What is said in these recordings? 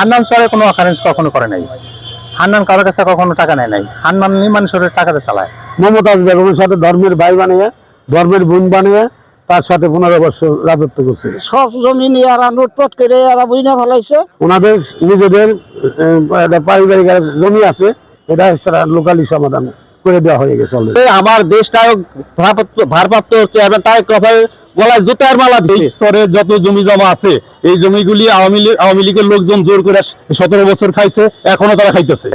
হান্নান চরে কোনো অকারেন্স কখনো করে নাই। হান্নান কারোর কাছে কখনো টাকা নেয় নাই। হান্নানই মানুষের টাকাতে চালায়। মমতাজ বেগমের সাথে ধর্মের ভাই বানিয়ে ধর্মের বোন বানিয়ে তার সাথে পনেরো বছর রাজত্ব করছে। সব জমি নিয়ে এরা নোটপট করে এরা বুঝনা ফেলাইছে। ওনাদের নিজেদের পারিবারিক জমি আছে এটা লোকালি সমাধান করে দেওয়া হয়ে গেছে। আমার দেশটা ভারপ্রাপ্ত চেয়ারম্যান তাই কফের গলায় জুতার মালা দিয়ে স্তরে যত জমি জমা আছে, এই জমিগুলি আওয়ামী লীগ আওয়ামী লীগের লোকজন জোর করে সতেরো বছর খাইছে, এখনও তারা খাইতেছে।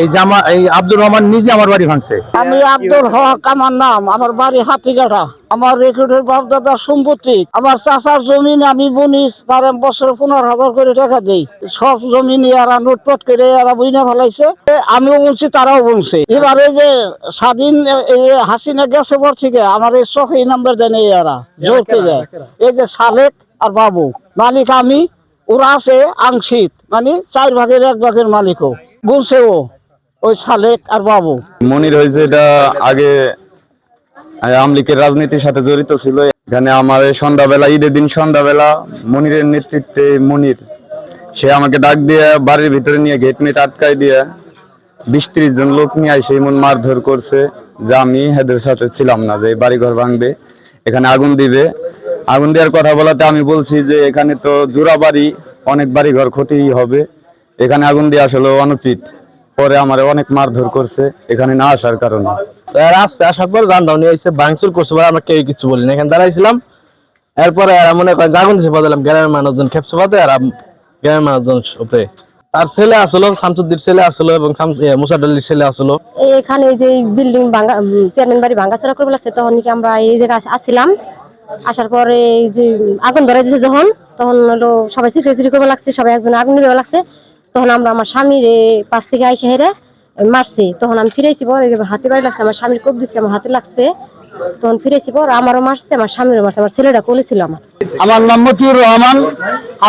এই জামা এই আব্দুর রহমান নিজে আমার বাড়ি ভাঙছে। আমি আব্দুল হক আমার নাম আমার বাড়ি হাতিগাড়া আমার রেকর্ডের বাপ দাদার সম্পত্তি আমার চাচার জমিন আমি বনি তার বছরে পনেরো হাজার করে টাকা দেই। সব জমি নিয়ে এরা নোটপট করে এরা বুঝনা ফেলাইছে। আমিও বলছি তারাও বলছে এবারে যে স্বাধীন হাসিনা গেছে পর থেকে আমার এই চোখে নাম্বার দেন এই এরা। জোর করে এই যে সালেক আর বাবু। মালিক আমি ওরা আছে আংশিক মানে চার ভাগের এক ভাগের মালিকও। বলছে ও ওই সালেক আর বাবু। মনির হয়েছে এটা আগে আমলিকের রাজনীতির সাথে জড়িত ছিল। এখানে আমার সন্ধ্যাবেলা, ঈদের দিন সন্ধ্যাবেলা মনিরের নেতৃত্বে মনির, সে আমাকে ডাক দিয়ে বাড়ির ভিতরে নিয়ে গেট মেট আটকাই দিয়ে বিশ ত্রিশ জন লোক নিয়ে এসে এমন মারধর করছে যে আমি হেদের সাথে ছিলাম না, যে বাড়ি ঘর ভাঙবে, এখানে আগুন দিবে। আগুন দেওয়ার কথা বলাতে আমি বলছি যে এখানে তো জোড়া বাড়ি অনেক বাড়ি ঘর ক্ষতি হবে। এখানে আগুন দিয়ে আসলে অনুচিত। পরে আমার অনেক মারধর করছে এখানে না আসার কারণে। এরা আসছে আসার পর গান দাউনি আইসে ভাঙচুর করছে পরে আমরা কেউ কিছু বলি না এখানে দাঁড়াইছিলাম এরপরে এরা মনে করে জাগুন দিছে বদলাম গ্রামের মানুষজন খেপছে পাতে আর গ্রামের মানুষজন উপরে। তার ছেলে আসলো শামসুদ্দির ছেলে আসলো এবং মুসাডাল্লির ছেলে আসলো। এখানে যে বিল্ডিং ভাঙা চেয়ারম্যান বাড়ি ভাঙাচোরা করে লাগছে তখন কি আমরা এই জায়গায় আসছিলাম। আসার পরে এই যে আগুন ধরে দিয়েছে যখন তখন হলো সবাই সিক্রেট করবে লাগছে সবাই একজন আগুন নিবে লাগছে। তখন আমরা আমার স্বামীর পাশ থেকে আইসে হেরে মারছি। তখন আমি ফিরেছি পর হাতে বাড়ি লাগছে আমার স্বামীর কোপ দিচ্ছে আমার হাতে লাগছে। তখন ফিরেছি পর আমারও মারছে আমার স্বামীরও মারছে আমার ছেলেটা কোলেছিল আমার। আমার নাম মতিউর রহমান।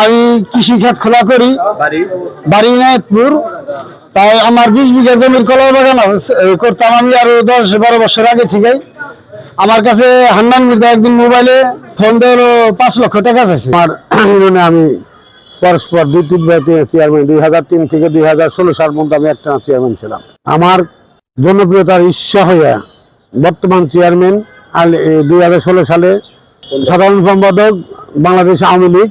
আমি কৃষি খাত খোলা করি বাড়ি নায়কপুর তাই আমার বিশ বিঘা জমির কলাই বাগান করতাম আমি আরও দশ বারো বছর আগে থেকে আমার কাছে হান্নান মির্জা একদিন মোবাইলে ফোন হলো পাঁচ লক্ষ টাকা চাইছে। আমার আমি পরস্পর দুই তিনবার চেয়ারম্যান দুই হাজার তিন থেকে দুই হাজার ষোলো সাল পর্যন্ত আমি একটা চেয়ারম্যান ছিলাম। আমার জনপ্রিয়তার ইচ্ছা হইয়া বর্তমান চেয়ারম্যান আর দুই হাজার ষোলো সালে সাধারণ সম্পাদক বাংলাদেশ আওয়ামী লীগ।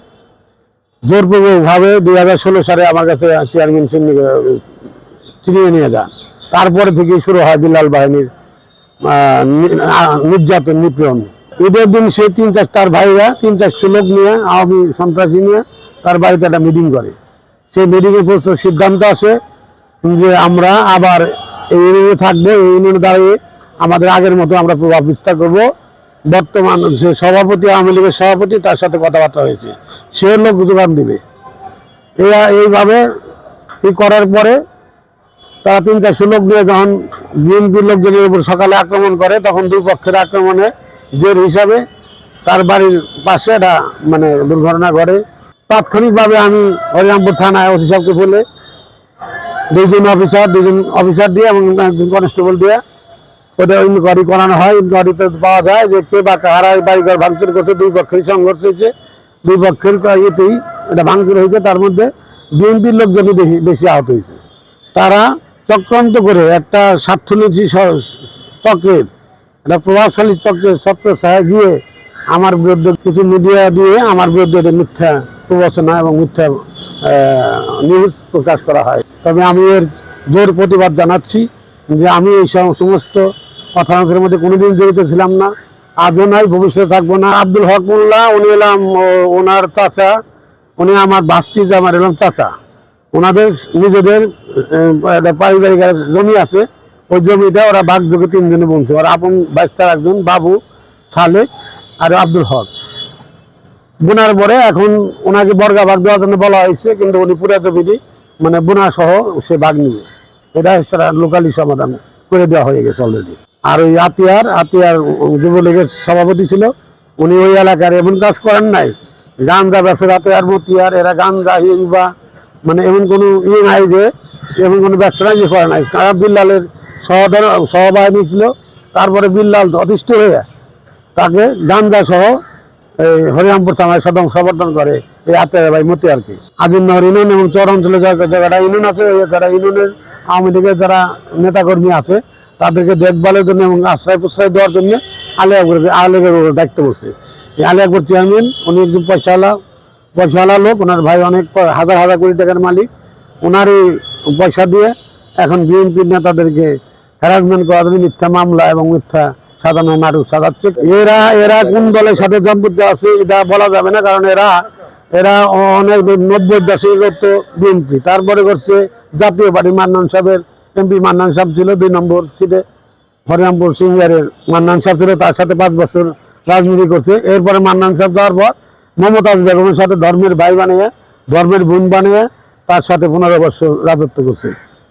জোরপূর্বকভাবে দুই হাজার ষোলো সালে আমার কাছে চেয়ারম্যান চিনিয়ে নিয়ে যান। তারপরে থেকে শুরু হয় বিল্লাল বাহিনীর নির্যাতন, নিপীড়ন। ঈদের দিন সে তিন চার তার ভাইরা, তিন চারশো লোক নিয়ে, আওয়ামী সন্ত্রাসী নিয়ে তার বাড়িতে একটা মিটিং করে। সেই মিটিংয়ে প্রস্তুত সিদ্ধান্ত আসে যে আমরা আবার এই ইউনিয়নে থাকব, এই ইউনিয়নে দাঁড়িয়ে আমাদের আগের মতো আমরা প্রভাব বিস্তার করব। বর্তমান যে সভাপতি, আওয়ামী লীগের সভাপতি, তার সাথে কথাবার্তা হয়েছে। সে লোক যোগান দিবে। এরা এইভাবে করার পরে তারা তিন চারশো লোক নিয়ে যখন বিএনপির লোকজনের উপর সকালে আক্রমণ করে, তখন দুই পক্ষের আক্রমণে জোর হিসাবে তার বাড়ির পাশে একটা মানে দুর্ঘটনা ঘটে। তাৎক্ষণিকভাবে আমি হরিরামপুর থানায় ওসি সাহেবকে বলে দুইজন অফিসার দুজন অফিসার দিয়ে এবং একজন কনস্টেবল দিয়ে ওটা ইনকোয়ারি করানো হয়। ইনকোয়ারিতে পাওয়া যায় যে কে বা কারা বাড়িঘর ভাঙচুর করছে, দুই পক্ষের সংঘর্ষ হয়েছে। দুই পক্ষের ইয়েতেই এটা ভাঙচুর হয়েছে, তার মধ্যে বিএনপির লোকজনই বেশি বেশি আহত হয়েছে। তারা চক্রান্ত করে একটা স্বার্থনীতি চক্রের একটা প্রভাবশালী চক্রের ছত্র ছায়া গিয়ে আমার বিরুদ্ধে কিছু মিডিয়া দিয়ে আমার বিরুদ্ধে এটা মিথ্যা প্রবচনা এবং মিথ্যা নিউজ প্রকাশ করা হয়। তবে আমি এর জোর প্রতিবাদ জানাচ্ছি যে আমি এই সম- সমস্ত কথাংশের মধ্যে কোনোদিন জড়িত ছিলাম না। আজও নাই ভবিষ্যতে থাকব না। আব্দুল হক মোল্লা, উনি এলাম ওনার চাচা। উনি আমার বাস্তিজ আমার এলাম চাচা। ওনাদের নিজেদের পারিবারিক জমি আছে। ওই জমিটা ওরা বাঘ যোগে তিনজনে বলছে ওরা আপন বাইস্তার একজন বাবু, সালেক আর আব্দুল হক। বোনার পরে এখন ওনাকে বর্গা ভাগ দেওয়ার জন্য বলা হয়েছে, কিন্তু উনি পুরা জমিটি মানে বোনা সহ সে ভাগ নিবে। এটা হচ্ছে লোকালি সমাধান করে দেওয়া হয়ে গেছে অলরেডি আর ওই আতিয়ার আতিয়ার যুবলীগের সভাপতি ছিল, উনি ওই এলাকার এমন কাজ করেন নাই গান্দা ব্যবসা আতিয়ার, মতিয়ার, এরা গান্দা ইবা মানে এমন কোনো ইয়ে নাই যে, এমন কোনো ব্যবসা নাই যে করে নাই। কারা বিল্লালের সহবাহিনী ছিল, তারপরে বিল্লাল অতিষ্ঠ হয়ে তাকে গান্দা সহ এই হরিরামপুর থানায় সদং সমর্থন করে এই হাতে ভাই মতি আর কি। আজিমনগর ইউনিয়ন এবং চর অঞ্চলে জায়গাটা ইউনিয়ন আছে যারা ইউনিয়নের আওয়ামী লীগের যারা নেতাকর্মী আছে, তাদেরকে দেখভালের জন্য এবং আশ্রয় প্রশ্রয় দেওয়ার জন্য আলী আকবর আলী আকবর দায়িত্ব বসছে এই আলী আকবর চেয়ারম্যান, উনি একজন পয়সাওয়ালা পয়সাওয়ালা লোক, ওনার ভাই অনেক হাজার হাজার কোটি টাকার মালিক। ওনারই পয়সা দিয়ে এখন বিএনপির নেতাদেরকে হ্যারাসমেন্ট করার জন্য মিথ্যা মামলা এবং মিথ্যা সাজানো নাটক সাজাচ্ছে। এরা এরা কোন দলের সাথে সম্পর্ক আছে, এটা বলা যাবে না, কারণ এরা এরা অনেক নব্বই দশকে করতো বিএনপি তারপরে করছে জাতীয় পার্টি, মান্নান সাহেবের এমপি মান্নান সাহেব ছিল দুই নম্বর সিটে হরিরামপুর সিঙ্গারের মান্নান সাহেব ছিল, তার সাথে পাঁচ বছর রাজনীতি করছে। এরপরে মান্নান সাহেব যাওয়ার পর মমতাজ বেগমের সাথে ধর্মের ভাই বানিয়ে, ধর্মের বোন বানিয়ে, তার সাথে পনেরো বছর রাজত্ব করছে।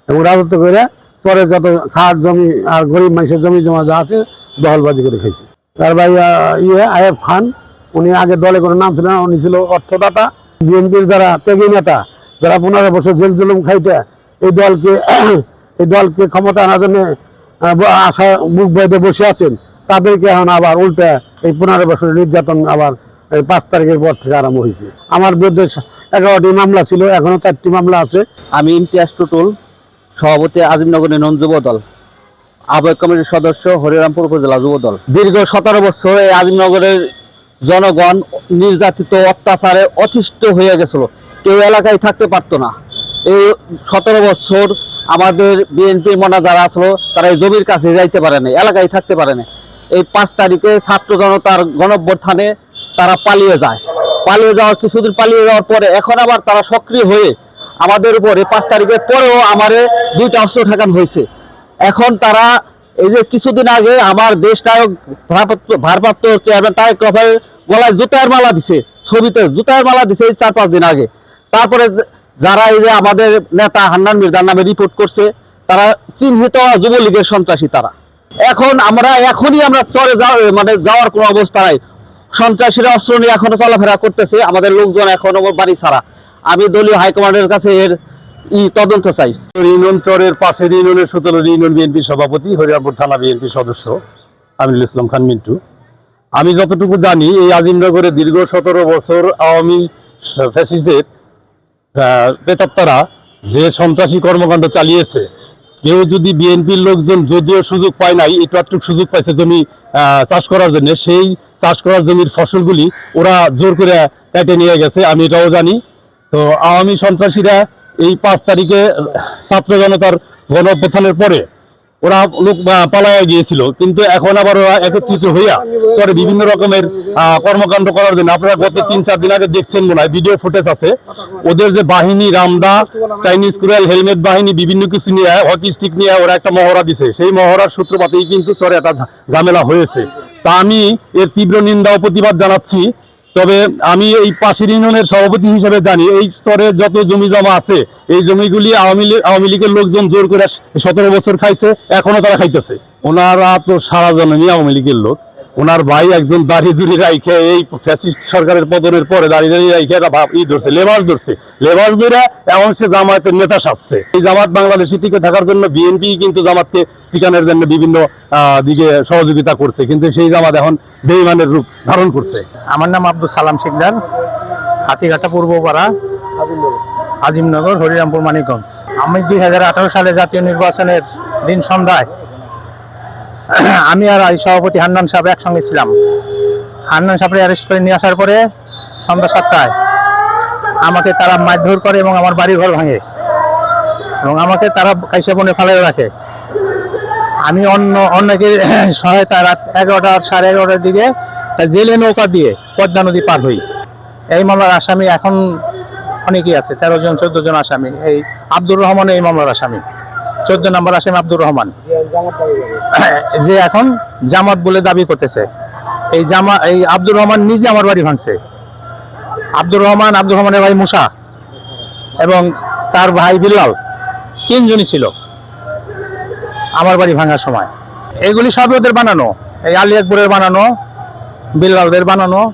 এবং রাজত্ব করে পরে যত খাট জমি আর গরিব মানুষের জমি জমা যা আছে দখলবাজি করে খেয়েছে তার ভাই ইয়ে আয়েব খান, উনি আগে দলে কোনো নাম ছিল উনি ছিল অর্থদাতা। বিএনপির যারা ত্যাগী নেতা, যারা পনেরো বছর জেল জুলুম খাইতে এই দলকে এই দলকে ক্ষমতা আনার জন্য আশা বুক বেঁধে বসে আছেন, তাদেরকে এখন আবার উল্টা এই পনেরো বছরের নির্যাতন আবার এই পাঁচ তারিখের পর থেকে আরম্ভ হয়েছে আমার বিরুদ্ধে এগারোটি মামলা ছিল, এখনও চারটি মামলা আছে। আমি ইমতিয়াজ টুটুল, সভাপতি আজিমনগরের নন যুব দল। আহ্বায়ক কমিটির সদস্য হরিরামপুর উপজেলা যুব দল দীর্ঘ সতেরো বছর এই আজিমনগরের জনগণ নির্যাতিত, অত্যাচারে অতিষ্ঠ হয়ে গেছিল। কেউ এলাকায় থাকতে পারতো না। এই সতেরো বছর আমাদের বিএনপি মনা যারা আসলো, তারা এই জমির কাছে যাইতে পারে না এলাকায় থাকতে পারে না এই পাঁচ তারিখে ছাত্র জনতার গণঅভ্যুত্থানে তারা পালিয়ে যায়। পালিয়ে যাওয়ার কিছুদিন পালিয়ে যাওয়ার পরে এখন আবার তারা সক্রিয় হয়ে আমাদের উপরে পাঁচ তারিখের পরেও আমারে দুইটা অস্ত্র ঠেকানো হয়েছে। এখন তারা এই যে কিছুদিন আগে আমার দেশ নায়ক ভারপ্রাপ্ত- চেয়ারম্যান তারেক রহমানের গলায় জুতার মালা দিছে, ছবিতে জুতার মালা দিছে এই চার পাঁচ দিন আগে। তারপরে যারা এই যে আমাদের নেতা হান্নান মির্জার নামে রিপোর্ট করছে, তারা চিহ্নিত যুবলীগের সন্ত্রাসী তারা। এখন আমরা, এখনই আমরা চরে যাওয়া মানে যাওয়ার কোনো অবস্থা নাই। সন্ত্রাসীরা অস্ত্র নিয়ে এখনও চলাফেরা করতেছে, আমাদের লোকজন এখনও বাড়ি ছাড়া। আমি দলীয় হাইকমান্ডের কাছে এর তদন্ত চাই। ইউনিয়ন চরের পাশের ইউনিয়নের সতেরো ইউনিয়ন বিএনপি সভাপতি হরিরামপুর থানা বিএনপি সদস্য আমিনুল ইসলাম খান মিন্টু। আমি যতটুকু জানি, এই আজিমনগরে দীর্ঘ সতেরো বছর আওয়ামী ফ্যাসিসের প্রেতাত্মারা যে সন্ত্রাসী কর্মকাণ্ড চালিয়েছে, কেউ যদি বিএনপির লোকজন যদিও সুযোগ পায় নাই, একটু সুযোগ পাইছে জমি চাষ করার জন্য, সেই চাষ করার জমির ফসলগুলি ওরা জোর করে কেটে নিয়ে গেছে, আমি এটাও জানি। তো আওয়ামী সন্ত্রাসীরা এই পাঁচ তারিখে ছাত্র জনতার গণ অভ্যুত্থানের পরে ওরা লোক পালায়া গিয়েছিল। কিন্তু এখন আবার ওরা একত্রিত হইয়া চরে বিভিন্ন রকমের কর্মকাণ্ড করার জন্য। আপনারা গত তিন, চার দিন আগে দেখছেন মনে হয় ভিডিও ফুটেজ আছে। ওদের যে বাহিনী, রামদা চাইনিজ কুরাল হেলমেট বাহিনী, বিভিন্ন কিছু নিয়ে হকি স্টিক নিয়ে ওরা একটা মহড়া দিছে। সেই মহড়ার সূত্রপাতেই কিন্তু চরে একটা ঝামেলা হয়েছে। তা আমি এর তীব্র নিন্দা ও প্রতিবাদ জানাচ্ছি। তবে আমি এই পাশের ইউনিয়নের সভাপতি হিসেবে জানি, এই স্তরে যত জমি জমা আছে, এই জমিগুলি আওয়ামী লীগ আওয়ামী লীগের লোকজন জোর করে সতেরো বছর খাইছে, এখনও তারা খাইতেছে। ওনারা তো সারা জননী আওয়ামী লীগের লোক। ওনার ভাই একজন দাঁড়িয়ে দুড়ি রাইখে এই ফ্যাসিস্ট সরকারের পতনের পরে দাঁড়িয়ে দাঁড়িয়ে রাইখে একটা ভাব ই ধরছে, লেবাস ধরছে। লেবাস ধরে এমন সে জামায়াতের নেতা সাজছে। এই জামাত বাংলাদেশে টিকে থাকার জন্য বিএনপি কিন্তু জামাতকে টিকানোর জন্য বিভিন্ন দিকে সহযোগিতা করছে। কিন্তু সেই জামাত এখন বেইমানের রূপ ধারণ করছে। আমার নাম আব্দুল সালাম শিকদার হাতিঘাটা পূর্বপাড়া, আজিমনগর, হরিরামপুর, মানিকগঞ্জ। আমি দুই হাজার আঠারো সালে জাতীয় নির্বাচনের দিন সন্ধ্যায় আমি আর সভাপতি হান্নান সাহেব একসঙ্গে ছিলাম। হান্নান সাহেব অ্যারেস্ট করে নিয়ে আসার পরে সন্ধ্যা সাতটায় আমাকে তারা মারধর করে এবং আমার বাড়ি ঘর ভাঙে এবং আমাকে তারা কাইসে বনে ফেলে রাখে। আমি অন্য অনেকের সহায়তা রাত এগারোটা সাড়ে এগারোটার দিকে জেলে নৌকা দিয়ে পদ্মা নদী পার হই। এই মামলার আসামি এখন অনেকেই আছে, তেরো জন, চোদ্দ জন আসামি। এই আব্দুর রহমান এই মামলার আসামি। চোদ্দ নম্বর আসামি আব্দুর রহমান। যে এখন জামাত বলে দাবি করতেছে। এই জামা এই আব্দুর রহমান নিজে আমার বাড়ি ভাঙছে। আব্দুর রহমান, আব্দুর রহমানের ভাই মুসা এবং তার ভাই বিল্লাল তিনজনই ছিল আমার বাড়ি ভাঙার সময়। এগুলি সবই ওদের বানানো। এই আলী আকবরের বানানো, বিল্লালদের বানানো।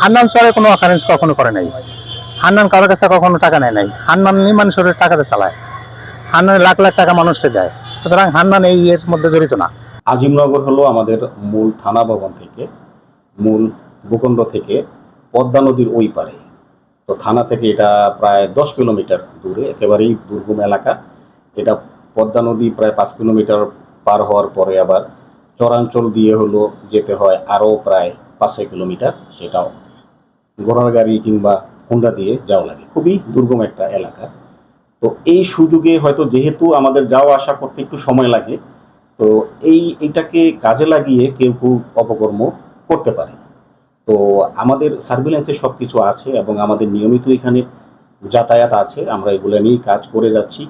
হান্নান সরে কোনো অকারেন্স কখনো করে নাই। হান্নান কারোর কাছে কখনো টাকা নেয় নাই। হান্নান মানুষের টাকাতে চালায়। হান্নান লাখ লাখ টাকা মানুষকে দেয়। সুতরাং হান্নান এই এর মধ্যে জড়িত না। আজিমনগর হলো আমাদের মূল থানা ভবন থেকে, মূল ভূখণ্ড থেকে পদ্মা নদীর ওই পারে তো থানা থেকে এটা প্রায় দশ কিলোমিটার দূরে, একেবারেই দুর্গম এলাকা। এটা পদ্মা নদী প্রায় পাঁচ কিলোমিটার পার হওয়ার পরে আবার চরাঞ্চল দিয়ে হলো যেতে হয় আরও প্রায় পাঁচ ছয় কিলোমিটার, সেটাও। ঘোড়ার গাড়ি কিংবা হুন্ডা দিয়ে যাওয়া লাগে। খুবই দুর্গম একটা এলাকা। তো এই সুযোগে হয়তো যেহেতু আমাদের যাওয়া আসা করতে একটু সময় লাগে, তো এই এটাকে কাজে লাগিয়ে কেউ কেউ অপকর্ম করতে পারে। তো আমাদের সার্ভিলেন্সে সব কিছু আছে এবং আমাদের নিয়মিত এখানে যাতায়াত আছে, আমরা এগুলো নিয়েই কাজ করে যাচ্ছি।